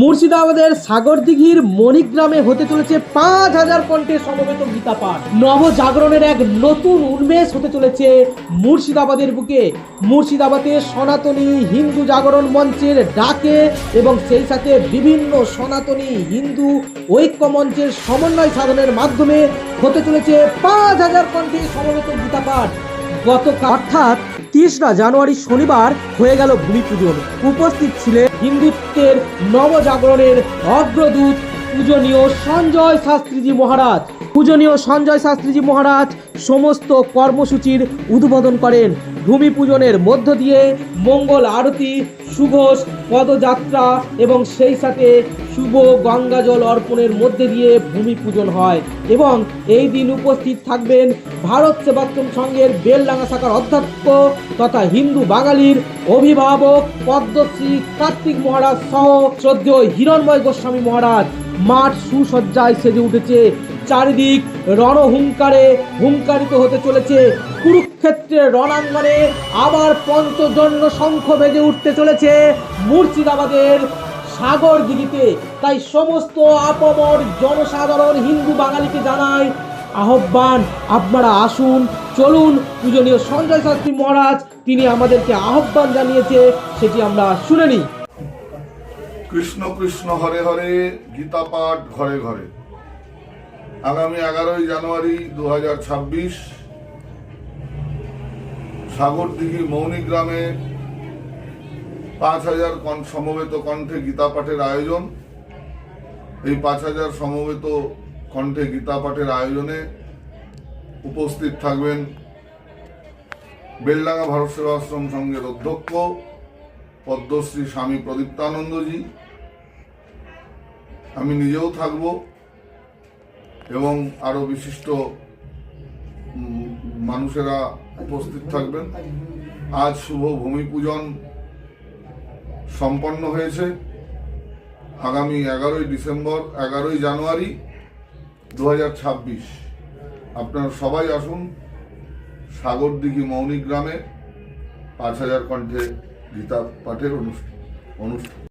মুর্শিদাবাদের সাগরদিঘির মণিগ্রামে হতে চলেছে পাঁচ হাজার কণ্ঠে সমবেত গীতা পাঠ। নবজাগরণের এক নতুন উন্মেষ হতে চলেছে মুর্শিদাবাদের বুকে। মুর্শিদাবাদে সনাতনী হিন্দু জাগরণ মঞ্চের ডাকে এবং সেই সাথে বিভিন্ন সনাতনী হিন্দু ঐক্য মঞ্চের সমন্বয় সাধনের মাধ্যমে হতে চলেছে পাঁচ হাজার কণ্ঠে সমবেত গীতা পাঠ। গত অর্থাৎ তিরিশরা জানুয়ারি শনিবার হয়ে গেল ভূমি পুজোর উপস্থিত ছিলেন হিন্দুত্বের নবজাগরণের অগ্রদূত পূজনীয় সঞ্জয় শাস্ত্রীজি মহারাজ। পূজনীয় সঞ্জয় শাস্ত্রীজি মহারাজ সমস্ত কর্মসূচির উদ্বোধন করেন। ভূমি পূজনের মধ্য দিয়ে মঙ্গল আরতি, সুঘোষ পদযাত্রা এবং সেই সাথে শুভ গঙ্গাজল অর্পণের মধ্যে দিয়ে ভূমি পূজন হয় এবং এই দিন উপস্থিত থাকবেন ভারত সেবাশ্রম সংঘের বেলডাঙ্গা শাখার অধ্যক্ষ তথা হিন্দু বাঙালির অভিভাবক পদ্মশ্রী কার্তিক মহারাজ সহ শ্রদ্ধেয় হিরণময় গোস্বামী মহারাজ। মাঠ সুসজ্জায় সেজে উঠেছে। চারিদিক রণহুঙ্কারে হুঙ্কারিত হতে চলেছে। কুরুক্ষেত্রের রণাঙ্গনে আবার পঞ্চজন্য শঙ্খ বেজে উঠতে চলেছে মুর্শিদাবাদের সাগর দিঘিতে তাই সমস্ত আপমর জনসাধারণ হিন্দু বাঙালিকে জানায় আহ্বান, আপনারা আসুন, চলুন, পূজনীয় সঞ্জয় শাস্ত্রী মহারাজ, তিনি আমাদেরকে আহ্বান জানিয়েছে, সেটি আমরা শুনে নিই। কৃষ্ণ কৃষ্ণ হরে হরে, গীতা পাঠ ঘরে ঘরে। আগামী এগারোই জানুয়ারি দু হাজার ছাব্বিশ সাগরদিঘি মৌনিগ্রামে পাঁচ হাজার সমবেত কণ্ঠে গীতা পাঠের আয়োজন। এই পাঁচ হাজার সমবেত কণ্ঠে গীতা পাঠের আয়োজনে উপস্থিত থাকবেন বেলডাঙ্গা ভারত সেবাশ্রম সংঘের অধ্যক্ষ পদ্মশ্রী স্বামী প্রদীপ্তানন্দজি। আমি নিজেও থাকব। এবং আরও বিশিষ্ট মানুষেরা উপস্থিত থাকবেন। আজ শুভ ভূমি পূজন সম্পন্ন হয়েছে। আগামী এগারোই ডিসেম্বর, এগারোই জানুয়ারি দু হাজার ছাব্বিশ। আপনারা সবাই আসুন সাগরদিঘি মৌনিক গ্রামে পাঁচ হাজার কণ্ঠে গীতা পাঠের অনুষ্ঠান অনুষ্ঠান